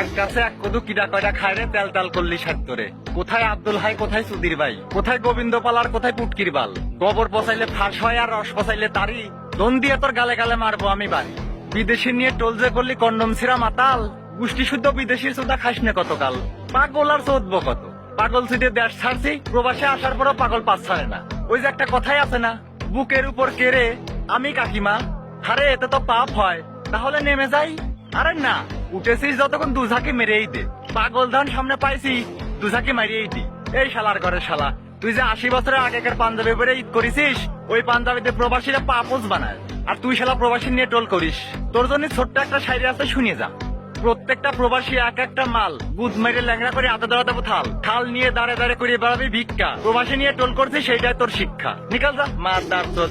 এক গাছে এক কদু কিডা কয়টা খায় রে, তেল তেল করলি কোথায় আব্দুল হাই, কোথায় সুধীর ভাই? কোথায় গোবিন্দ পালার কোথায় পুটকির বাল? গোবর পচাইলে ফাঁস হয় আর রস পচাইলে তারি। দন দিয়ে তোর গালে গালে মারবো আমি বাড়ি। বিদেশি নিয়ে করলি কন্ডম মাতাল। শুদ্ধ বিদেশির সুদা খাস কতকাল। পাগল আর চোদবো কত। পাগল সিটে দেশ ছাড়ছি, প্রবাসে আসার পরও পাগল পাস ছাড়ে না। ওই যে একটা কথাই আছে না, বুকের উপর কেড়ে, আমি কাকিমা আরে এতে তো পাপ হয়, তাহলে নেমে যাই? আরে না। উঠেছিস যতক্ষণ দুঝাকে মেরেই দে। পাগল ধান সামনে পাইছি, দুঝাকে মারিয়েই দি। এই শালার ঘরে শালা, তুই যে আশি বছরের আগেকার পাঞ্জাবি পরে ঈদ করেছিস, ওই পাঞ্জাবিতে প্রবাসীরা পাপোজ বানায়। আর তুই শালা প্রবাসী নিয়ে টোল করিস। তোর জন্য ছোট্ট একটা শাড়ি আছে, শুনে যা। প্রত্যেকটা প্রবাসী এক একটা মাল বুধ মেরে ল্যাংড়া করে আদা দেওয়া দেবো থাল। থাল নিয়ে দাঁড়ে দাঁড়ে করে বেড়াবি ভিক্ষা। প্রবাসী নিয়ে টোল করছিস, সেইটাই তোর শিক্ষা। নিকাল যা, মার দার তোর।